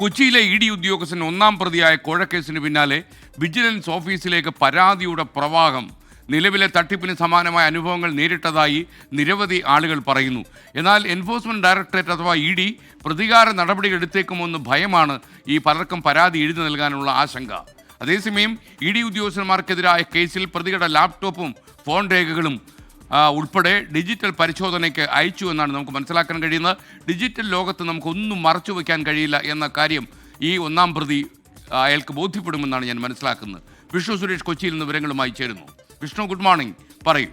കൊച്ചിയിലെ E D ഉദ്യോഗസ്ഥൻ ഒന്നാം പ്രതിയായ കോഴക്കേസിന് പിന്നാലെ വിജിലൻസ് ഓഫീസിലേക്ക് പരാതിയുടെ പ്രവാഹം. നിലവിലെ തട്ടിപ്പിന് സമാനമായ അനുഭവങ്ങൾ നേരിട്ടതായി നിരവധി ആളുകൾ പറയുന്നു. എന്നാൽ എൻഫോഴ്സ്മെന്റ് ഡയറക്ടറേറ്റ് അഥവാ ഇ ഡി പ്രതികാര നടപടികൾ എടുത്തേക്കുമോ എന്ന് ഭയമാണ് ഈ പലർക്കും പരാതി എഴുതി നൽകാനുള്ള ആശങ്ക. അതേസമയം ഇ ഡി ഉദ്യോഗസ്ഥന്മാർക്കെതിരായ കേസിൽ പ്രതികളുടെ ലാപ്ടോപ്പും ഫോൺ രേഖകളും ഉൾപ്പെടെ ഡിജിറ്റൽ പരിശോധനയ്ക്ക് അയച്ചു എന്നാണ് നമുക്ക് മനസ്സിലാക്കാൻ കഴിയുന്നത്. ഡിജിറ്റൽ ലോകത്ത് നമുക്കൊന്നും മറച്ചു വയ്ക്കാൻ കഴിയില്ല എന്ന കാര്യം ഈ ഒന്നാം പ്രതി അയാൾക്ക് ബോധ്യപ്പെടുമെന്നാണ് ഞാൻ മനസ്സിലാക്കുന്നത്. വിഷ്ണു സുരേഷ് കൊച്ചിയിൽ നിന്ന് വിവരങ്ങളുമായി ചേരുന്നു. Vishnu good morning. പറയൂ.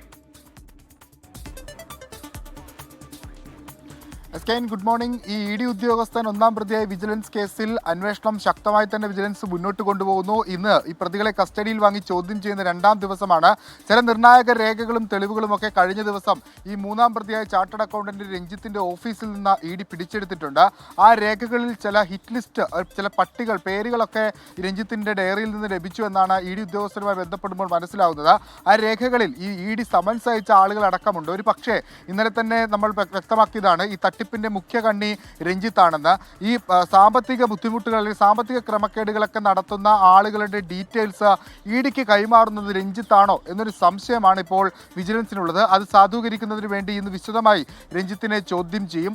Yes good morning. ഈ ഇ ഡി ഉദ്യോഗസ്ഥൻ ഒന്നാം പ്രതിയായ വിജിലൻസ് കേസിൽ അന്വേഷണം ശക്തമായി തന്നെ വിജിലൻസ് മുന്നോട്ട് കൊണ്ടുപോകുന്നു. ഇന്ന് ഈ പ്രതികളെ കസ്റ്റഡിയിൽ വാങ്ങി ചോദ്യം ചെയ്യുന്ന രണ്ടാം ദിവസമാണ്. ചില നിർണായക രേഖകളും തെളിവുകളും ഒക്കെ കഴിഞ്ഞ ദിവസം ഈ മൂന്നാം പ്രതിയായ ചാർട്ടേഡ് അക്കൗണ്ടന്റ് രഞ്ജിത്തിന്റെ ഓഫീസിൽ നിന്ന് ഇ ഡി പിടിച്ചെടുത്തിട്ടുണ്ട്. ആ രേഖകളിൽ ചില ഹിറ്റ് ലിസ്റ്റ് ചില പട്ടികൾ പേരുകളൊക്കെ രഞ്ജിത്തിന്റെ ഡയറിയിൽ നിന്ന് ലഭിച്ചു എന്നാണ് ഇ ഡി ഉദ്യോഗസ്ഥരുമായി ബന്ധപ്പെടുമ്പോൾ മനസ്സിലാവുന്നത്. ആ രേഖകളിൽ ഈ ഇ ഡി സമൻസ് അയച്ച ആളുകൾ അടക്കമുണ്ട് ഒരു പക്ഷേ ഇന്നലെ തന്നെ നമ്മൾ വ്യക്തമാക്കിയതാണ് ഈ തട്ടിപ്പിന്റെ മുഖ്യ കണ്ണി രഞ്ജിത്താണെന്ന്. ഈ സാമ്പത്തിക ബുദ്ധിമുട്ടുകൾ അല്ലെങ്കിൽ സാമ്പത്തിക ക്രമക്കേടുകളൊക്കെ നടത്തുന്ന ആളുകളുടെ ഡീറ്റെയിൽസ് ഇ ഡിക്ക് കൈമാറുന്നത് രഞ്ജിത്താണോ എന്നൊരു സംശയമാണ് ഇപ്പോൾ വിജിലൻസിനുള്ളത്. അത് സാധൂകരിക്കുന്നതിന് വേണ്ടി ഇന്ന് വിശദമായി രഞ്ജിത്തിനെ ചോദ്യം ചെയ്യും.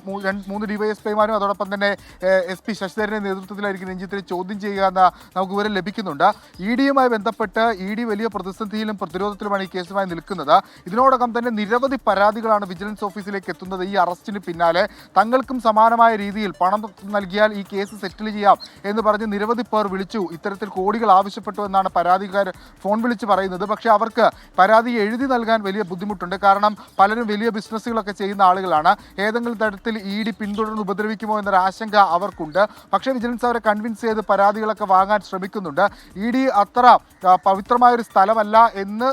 മൂന്ന് ഡിവൈഎസ്പിമാരും അതോടൊപ്പം തന്നെ എസ് പി ശശിധരന്റെ നേതൃത്വത്തിലായിരിക്കും രഞ്ജിത്തിനെ ചോദ്യം ചെയ്യുക എന്ന് നമുക്ക് വിവരം ലഭിക്കുന്നുണ്ട്. ഇ ഡിയുമായി ബന്ധപ്പെട്ട് ഇ ഡി വലിയ പ്രതിസന്ധിയിലും പ്രതിരോധത്തിലുമാണ് ഈ കേസുമായി നിൽക്കുന്നത്. ഇതിനോടകം തന്നെ നിരവധി പരാതികളാണ് വിജിലൻസ് ഓഫീസിലേക്ക് എത്തുന്നത് ഈ അറസ്റ്റിന് പിന്നാലെ. തങ്ങൾക്കും സമാനമായ രീതിയിൽ പണം നൽകിയാൽ ഈ കേസ് സെറ്റിൽ ചെയ്യാം എന്ന് പറഞ്ഞ് നിരവധി പേർ വിളിച്ചു. ഇത്തരത്തിൽ കോടികൾ ആവശ്യപ്പെട്ടു എന്നാണ് പരാതിക്കാർ ഫോൺ വിളിച്ച് പറയുന്നത്. പക്ഷേ അവർക്ക് പരാതി എഴുതി നൽകാൻ വലിയ ബുദ്ധിമുട്ടുണ്ട്. കാരണം പലരും വലിയ ബിസിനസ്സുകളൊക്കെ ചെയ്യുന്ന ആളുകളാണ്. ഏതെങ്കിലും തരത്തിൽ ഇ ഡി പിന്തുടർന്ന് ഉപദ്രവിക്കുമോ എന്നൊരു ആശങ്ക അവർക്കുണ്ട്. പക്ഷേ വിജിലൻസ് അവരെ കൺവിൻസ് ചെയ്ത് പരാതികളൊക്കെ വാങ്ങാൻ ശ്രമിക്കുന്നുണ്ട്. ഇ ഡി അത്ര പവിത്രമായൊരു സ്ഥലമല്ല എന്ന്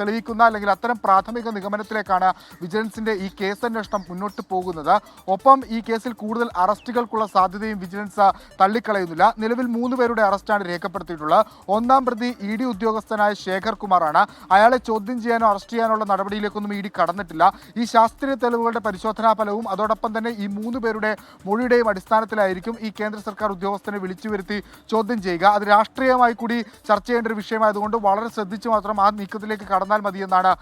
തെളിയിക്കുന്ന അല്ലെങ്കിൽ അത്തരം പ്രാഥമിക നിഗമനത്തിലേക്കാണ് വിജിലൻസിന്റെ ഈ കേസന്വേഷണം മുന്നോട്ട് പോകുന്നത്. ഒപ്പം ഈ കേസിൽ കൂടുതൽ അറസ്റ്റുകൾക്കുള്ള സാധ്യതയും വിജിലൻസ് തള്ളിക്കളയുന്നില്ല. നിലവിൽ മൂന്ന് പേരുടെ അറസ്റ്റാണ് രേഖപ്പെടുത്തിയിട്ടുള്ളത്. ഒന്നാം പ്രതി ഇ ഡി ഉദ്യോഗസ്ഥനായ ശേഖർ കുമാറാണ്. അയാളെ ചോദ്യം ചെയ്യാനോ അറസ്റ്റ് ചെയ്യാനുള്ള നടപടിയിലേക്കൊന്നും ഇ ഡി കടന്നിട്ടില്ല. ഈ ശാസ്ത്രീയ തെളിവുകളുടെ പരിശോധനാ ഫലവും അതോടൊപ്പം തന്നെ ഈ മൂന്ന് പേരുടെ മൊഴിയുടെയും അടിസ്ഥാനത്തിലായിരിക്കും ഈ കേന്ദ്ര സർക്കാർ ഉദ്യോഗസ്ഥനെ വിളിച്ചു വരുത്തി ചോദ്യം ചെയ്യുക. അത് രാഷ്ട്രീയമായി കൂടി ചർച്ച ചെയ്യേണ്ട ഒരു വിഷയമായതുകൊണ്ട് വളരെ ശ്രദ്ധിച്ച് മാത്രം ആ നീക്കത്തിലേക്ക് കടന്നാൽ മതിയെന്നാണ്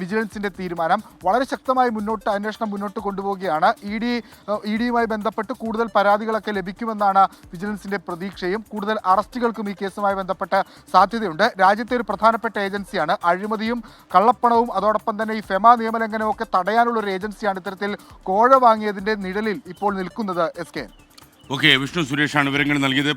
വിജിലൻസിന്റെ തീരുമാനം. വളരെ ശക്തമായി മുന്നോട്ട് അന്വേഷണം മുന്നോട്ട് കൊണ്ടുപോവുകയാണ്. ഇ ഡി ഇ ഡിയുമായി ബന്ധപ്പെട്ട് കൂടുതൽ പരാതികളൊക്കെ ലഭിക്കുമെന്നാണ് വിജിലൻസിന്റെ പ്രതീക്ഷയും. കൂടുതൽ അറസ്റ്റുകൾക്കും ഈ കേസുമായി ബന്ധപ്പെട്ട് സാധ്യതയുണ്ട്. രാജ്യത്തെ ഒരു പ്രധാനപ്പെട്ട ഏജൻസിയാണ്. അഴിമതിയും കള്ളപ്പണവും അതോടൊപ്പം തന്നെ ഈ ഫെമ നിയമലംഘനവും ഒക്കെ തടയാനുള്ള ഒരു ഏജൻസിയാണ് ഇത്തരത്തിൽ കോഴ വാങ്ങിയതിന്റെ നിഴലിൽ ഇപ്പോൾ നിൽക്കുന്നത് എസ് കെ. ഓക്കെ വിഷ്ണു സുരേഷാണ് വിവരങ്ങൾ നൽകിയത്.